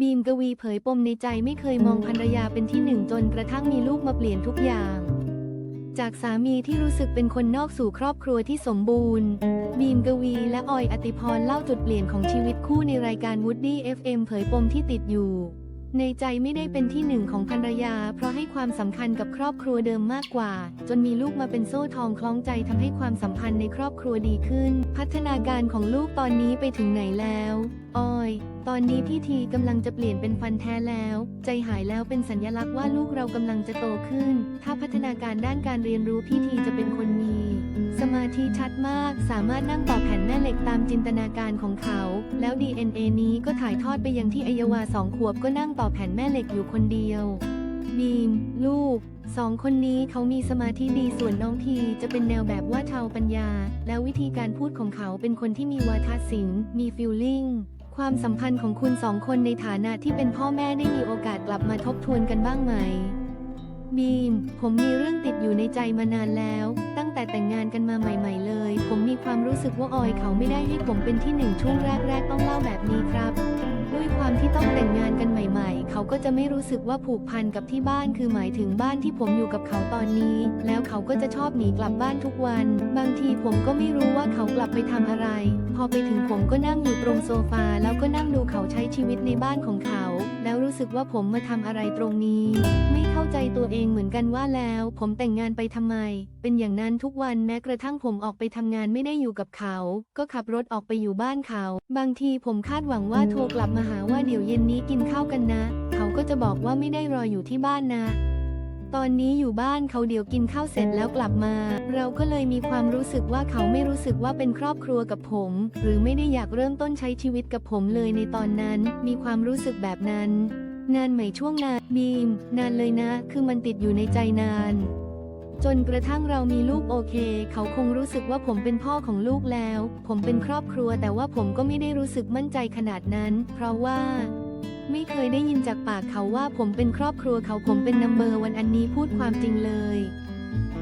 บีมกวีเผยปมในใจไม่เคยมองภรรยาเป็นที่หนึ่งจนกระทั่งมีลูกมาเปลี่ยนทุกอย่าง จากสามีที่รู้สึกเป็นคนนอกสู่ครอบครัวที่สมบูรณ์ บีมกวีและออยอติพรเล่าจุดเปลี่ยนของชีวิตคู่ในรายการ Woody FM เผยปมที่ติดอยู่ ในใจไม่ได้เป็นที่หนึ่งของภรรยา เพราะให้ความสำคัญกับครอบครัวเดิมมากกว่า จนมีลูกมาเป็นโซ่ทองคล้องใจทำให้ความสัมพันธ์ในครอบครัวดีขึ้น พัฒนาการของลูกตอนนี้ไปถึงไหนแล้ว ออย ตอนนี้พี่ทีกำลังจะเปลี่ยนเป็นฟันแท้แล้ว ใจหายแล้วเป็นสัญลักษณ์ว่าลูกเรากำลังจะโตขึ้น ถ้าพัฒนาการด้านการเรียนรู้พี่ทีจะเป็นคนมี สมาธิชัดมาก สามารถนั่งต่อแผ่นแม่เหล็กตามจินตนาการของเขา แล้ว DNA นี้ก็ถ่ายทอดไปยังที่อยวาสองขวบก็นั่งต่อแผ่นแม่เหล็กอยู่คนเดียวบีม ลูกสองคนนี้เขามีสมาธิดีส่วนน้องทีจะเป็นแนวแบบว่าชาวปัญญา แล้ววิธีการพูดของเขาเป็นคนที่มีวาทศิลป์มีฟิลลิ่ง ความสัมพันธ์ของคุณสองคนในฐานะที่เป็นพ่อแม่ได้มีโอกาสกลับมาทบทวนกันบ้างไหม บีม ผมมีเรื่องติดอยู่ในใจมานานแล้ว ตั้งแต่แต่งงานกันมาใหม่ ๆ เลย ผมมีความรู้สึกว่าออยเขาไม่ได้ให้ผมเป็นที่หนึ่งช่วงแรกๆต้องเล่าแบบนี้ครับ ด้วยความที่ต้องแต่งงานกันใหม่ ๆ เขาก็จะไม่รู้สึกว่าผูกพันกับที่บ้านคือหมายถึงบ้านที่ผมอยู่กับเขาตอนนี้ แล้วเขาก็จะชอบหนีกลับบ้านทุกวัน บางทีผมก็ไม่รู้ว่าเขากลับไปทำอะไร พอไปถึงผมก็นั่งอยู่ตรงโซฟาแล้วก็นั่งดูเขาใช้ชีวิตในบ้านของเขา แล้วรู้สึกว่าผมมาทำอะไรตรงนี้ ไม่เข้าใจตัวเองเหมือนกันว่าแล้ว ผมแต่งงานไปทำไม เป็นอย่างนั้นทุกวันแม้กระทั่งผมออกไปทำงานไม่ได้อยู่กับเขา ก็ขับรถออกไปอยู่บ้านเขา บางทีผมคาดหวังว่าโทรกลับมาหาว่าเดี๋ยวเย็นนี้กินข้าวกันนะ เขาก็จะบอกว่าไม่ได้รออยู่ที่บ้านนะ ตอนนี้อยู่บ้านเขาเดี๋ยวกินข้าวเสร็จแล้วกลับมา เราก็เลยมีความรู้สึกว่าเขาไม่รู้สึกว่าเป็นครอบครัวกับผม หรือไม่ได้อยากเริ่มต้นใช้ชีวิตกับผมเลยในตอนนั้น มีความรู้สึกแบบนั้น นานไหมช่วงนานบีม นานเลยนะ คือมันติดอยู่ในใจนานจนกระทั่งเรามีลูกโอเค เขาคงรู้สึกว่าผมเป็นพ่อของลูกแล้ว ผมเป็นครอบครัวแต่ว่าผมก็ไม่ได้รู้สึกมั่นใจขนาดนั้น เพราะว่า ไม่เคยได้ยินจากปากเขาว่าผมเป็นครอบครัวเขาผมเป็นนัมเบอร์วันอันนี้พูดความจริงเลย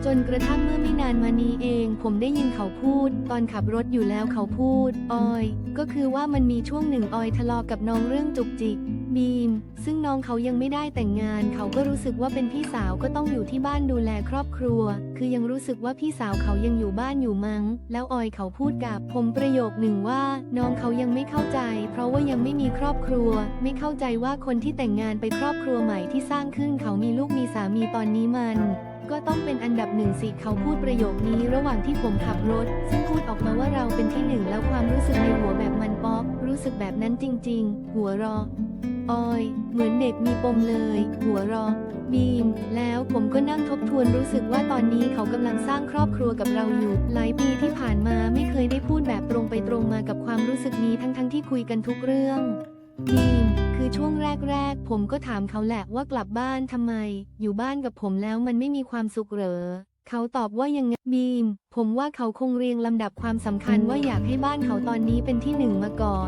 จนกระทั่งเมื่อไม่นานมานี้เอง ผมได้ยินเขาพูด ตอนขับรถอยู่แล้วเขาพูด ออย ก็คือว่ามันมีช่วงหนึ่งออยทะเลาะกับน้องเรื่องจุกจิก บีม ซึ่งน้องเขายังไม่ได้แต่งงาน เขาก็รู้สึกว่าเป็นพี่สาวก็ต้องอยู่ที่บ้านดูแลครอบครัว คือยังรู้สึกว่าพี่สาวเขายังอยู่บ้านอยู่มั้ง แล้วออยเขาพูดกับผมประโยคหนึ่งว่า น้องเขายังไม่เข้าใจ เพราะว่ายังไม่มีครอบครัว ไม่เข้าใจว่าคนที่แต่งงานไปครอบครัวใหม่ที่สร้างขึ้นเขามีลูกมีสามีตอนนี้มันก็ต้องเป็นอันดับหนึ่งสิเขาพูดประโยคนี้ระหว่างที่ผมขับรถ ซึ่งพูดออกมาว่าเราเป็นที่หนึ่งแล้วความรู้สึกในหัวแบบมันป๊อก รู้สึกแบบนั้นจริง ๆ หัวรอ ออย เหมือนเด็กมีปมเลย หัวเรอบีม แล้วผมก็นั่งทบทวนรู้สึกว่าตอนนี้เขากำลังสร้างครอบครัวกับเราอยู่ หลายปีที่ผ่านมาไม่เคยได้พูดแบบตรงไปตรงมากับความรู้สึกนี้ทั้งๆที่คุยกันทุกเรื่องบีมคือช่วงแรกๆ ผมก็ถามเขาแหละว่ากลับบ้านทำไม อยู่บ้านกับผมแล้วมันไม่มีความสุขเหรอเขาตอบว่ายังไงบีม ผมว่าเขาคงเรียงลำดับความสำคัญว่าอยากให้บ้านเขาตอนนี้เป็นที่หนึ่งมาก่อน